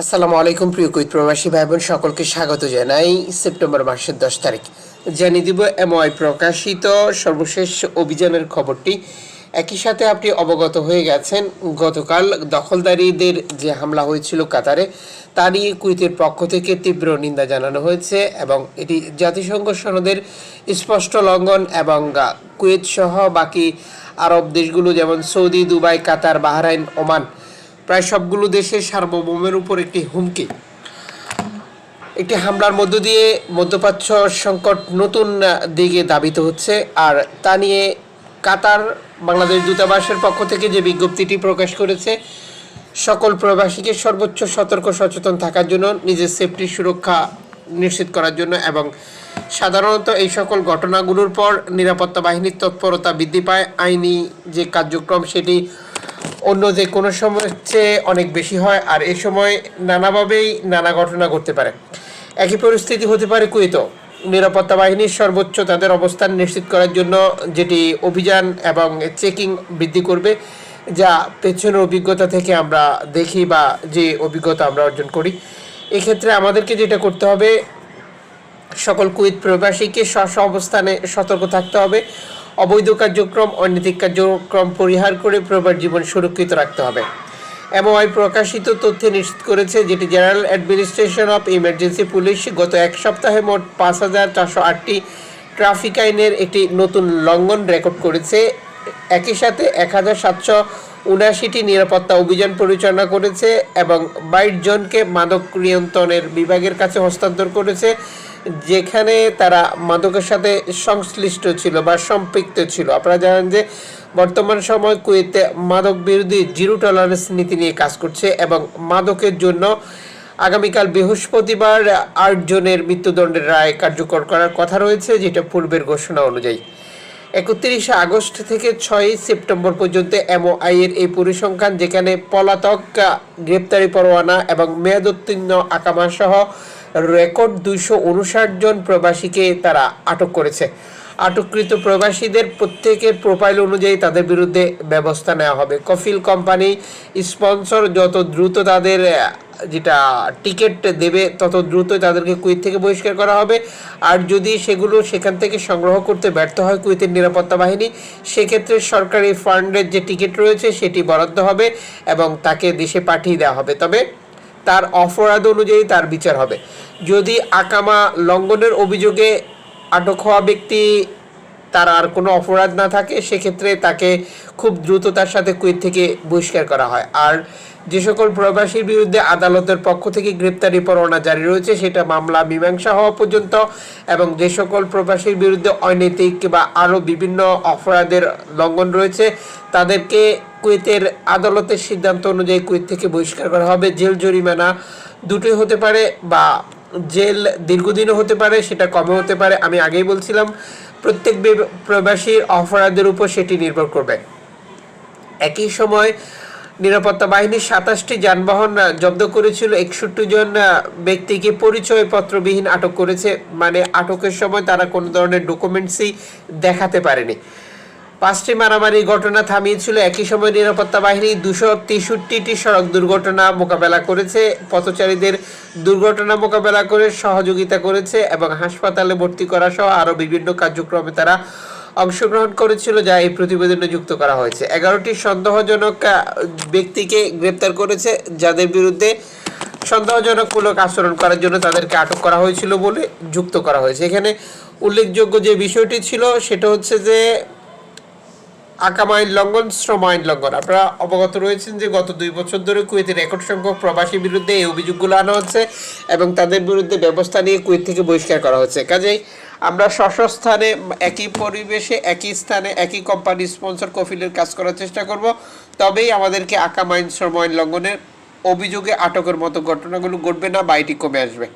আসসালামু আলাইকুম, প্রিয় কুইত প্রবাসী ভাই বোন সকলকে স্বাগত জানাই সেপ্টেম্বর মাসের দশ তারিখ। জানিয়ে দিব এমআই প্রকাশিত সর্বশেষ অভিযানের খবরটি। একই সাথে আপনি অবগত হয়ে গেছেন, গতকাল দখলদারীদের যে হামলা হয়েছিল কাতারে, তা নিয়ে কুইতের পক্ষ থেকে তীব্র নিন্দা জানানো হয়েছে এবং এটি জাতিসংঘ সনদের স্পষ্ট লঙ্ঘন এবং কুয়েত সহ বাকি আরব দেশগুলো যেমন Saudi, Dubai, Qatar, Bahrain, Oman প্রায় সবগুলো দেশের সার্বভৌমের উপর একটি হুমকি। একটি হামলার মধ্য দিয়ে মধ্যপ্রাচ্য সংকট নতুন দিকে দাবিত হচ্ছে, আর তা নিয়ে কাতার, বাংলাদেশ দূতাবাসের পক্ষ থেকে যে বিজ্ঞপ্তিটি প্রকাশ করেছে, সকল প্রবাসীকে সর্বোচ্চ সতর্ক সচেতন থাকার জন্য, নিজের সেফটি সুরক্ষা নিশ্চিত করার জন্য এবং সাধারণত এই সকল ঘটনাগুলোর পর নিরাপত্তা বাহিনীর তৎপরতা বৃদ্ধি পায়। আইনি যে কার্যক্রম, সেটি অন্য যে কোনো সময়ের চেয়ে অনেক বেশি হয়, আর এ সময় নানাভাবেই নানা ঘটনা ঘটতে পারে। একই পরিস্থিতি হতে পারে কুয়েত। নিরাপত্তা বাহিনীর সর্বোচ্চ তাদের অবস্থান নিশ্চিত করার জন্য যেটি অভিযান এবং চেকিং বৃদ্ধি করবে, যা পেছনের অভিজ্ঞতা থেকে আমরা দেখি বা যে অভিজ্ঞতা আমরা অর্জন করি। এক্ষেত্রে আমাদেরকে যেটা করতে হবে, সকল কুইত প্রবাসীকে স্ব অবস্থানে সতর্ক থাকতে হবে। অবৈধ কার্যক্রম, অনৈতিক কার্যক্রম পরিহার করে প্রবার জীবন সুরক্ষিত রাখতে হবে। এমওআই প্রকাশিত তথ্য নিশ্চিত করেছে যেটি general administration of emergency police গত এক সপ্তাহে মোট পাঁচ হাজার চারশো আটটি ট্রাফিক আইনের একটি নতুন লঙ্ঘন রেকর্ড করেছে। একই সাথে এক হাজার সাতশো উনাশিটি নিরাপত্তা অভিযান পরিচালনা করেছে এবং বাইশ জনকে মাদক নিয়ন্ত্রণের বিভাগের কাছে হস্তান্তর করেছে। যেখানে তারা মাদকের সাথে সংশ্লিষ্ট ছিল বা সম্পৃক্ত ছিল। আপনারা জানেন যে বর্তমান সময় কুয়েতে মাদক বিরোধী জিরো টলারেন্স নীতি নিয়ে কাজ করছে এবং মাদকের জন্য আগামীকাল বৃহস্পতিবার আট জনের মৃত্যুদণ্ডের রায় কার্যকর করার কথা রয়েছে, যেটা পূর্বের ঘোষণা অনুযায়ী। একত্রিশে আগস্ট থেকে ছয়ই সেপ্টেম্বর পর্যন্ত এমওআই এর এই পরিসংখ্যান, যেখানে পলাতক, গ্রেপ্তারি পরোয়ানা এবং মেয়াদোত্তীর্ণ আকামা সহ রেকর্ড দুইশো উনষাট জন প্রবাসীকে তারা আটক করেছে। আটককৃত প্রবাসীদের প্রত্যেকের প্রোফাইল অনুযায়ী তাদের বিরুদ্ধে ব্যবস্থা নেওয়া হবে। কফিল কোম্পানি স্পন্সর যত দ্রুত তাদের যেটা টিকিট দেবে, তত দ্রুত তাদেরকে কুইত থেকে বহিষ্কার করা হবে। আর যদি সেগুলো সেখান থেকে সংগ্রহ করতে ব্যর্থ হয় কুইতের নিরাপত্তা বাহিনী, সেক্ষেত্রে সরকারি ফান্ডের যে টিকিট রয়েছে, সেটি বরাদ্দ হবে এবং তাকে দেশে পাঠিয়ে দেওয়া হবে। তবে তার অপরাধ অনুযায়ী তার বিচার হবে। যদি আকামা লঙ্ঘনের অভিযোগে আটক হওয়া ব্যক্তি, তার আর কোনো অপরাধ না থাকে, সেক্ষেত্রে তাকে খুব দ্রুততার সাথে কুইত থেকে বহিষ্কার করা হয়। আর যে সকল প্রবাসীর বিরুদ্ধে আদালতের পক্ষ থেকে গ্রেপ্তারি পরোয়ানা জারি রয়েছে, সেটা মামলা মীমাংসা হওয়া পর্যন্ত এবং যে সকল প্রবাসীর বিরুদ্ধে অনৈতিক বা আরও বিভিন্ন অপরাধের লঙ্ঘন রয়েছে, তাদেরকে কুয়েতের আদালতের সিদ্ধান্ত অনুযায়ী কুয়েত থেকে বহিষ্কার করা হবে। জেল জরিমানা দুটোই হতে পারে বা জেল দীর্ঘদিনও হতে পারে, সেটা কমে হতে পারে। আমি আগেই বলছিলাম, প্রত্যেক প্রবাসীর অপরাধের উপর সেটি নির্ভর করবে। একই সময় নিরাপত্তা বাহিনী সাতাশটি যানবাহন জব্দ করেছিল। একষট্টি জন ব্যক্তিকে পরিচয়পত্রবিহীন আটক করেছে। মানে আটকের সময় তারা কোনো ধরনের ডকুমেন্টসই দেখাতে পারেনি। পাঁচটি মারামারি ঘটনা থামিয়েছিল। একই সময় নিরাপত্তা বাহিনী দুশো তেষট্টিটি সড়ক দুর্ঘটনা মোকাবেলা করেছে। পথচারীদের দুর্ঘটনা মোকাবেলা করে সহযোগিতা করেছে এবং হাসপাতালে ভর্তি করা সহ আরও বিভিন্ন কার্যক্রমে তারা অংশগ্রহণ করেছিল, যা এই প্রতিবেদনে যুক্ত করা হয়েছে। এগারোটি সন্দেহজনক ব্যক্তিকে গ্রেপ্তার করেছে, যাদের বিরুদ্ধে সন্দেহজনকমূলক আচরণ করার জন্য তাদেরকে আটক করা হয়েছিল বলে যুক্ত করা হয়েছে। এখানে উল্লেখযোগ্য যে বিষয়টি ছিল, সেটা হচ্ছে যে আকাম আইন লঙ্ঘন শ্রম আইন লঙ্ঘন। আপনারা অবগত রয়েছেন যে গত দুই বছর ধরে কুয়েতে রেকর্ড সংখ্যক প্রবাসীর বিরুদ্ধে এই অভিযোগগুলো আনা হচ্ছে এবং তাদের বিরুদ্ধে ব্যবস্থা নিয়ে কুয়েত থেকে বহিষ্কার করা হচ্ছে। কাজেই আমরা স্ব স্থানে একই পরিবেশে, একই স্থানে, একই কোম্পানি স্পন্সর কফিলের কাজ করার চেষ্টা করব। তবেই আমাদেরকে আকাম আইন শ্রম আইন লঙ্ঘনের অভিযোগে আটকের মতো ঘটনাগুলো ঘটবে না বা এটি কমে আসবে।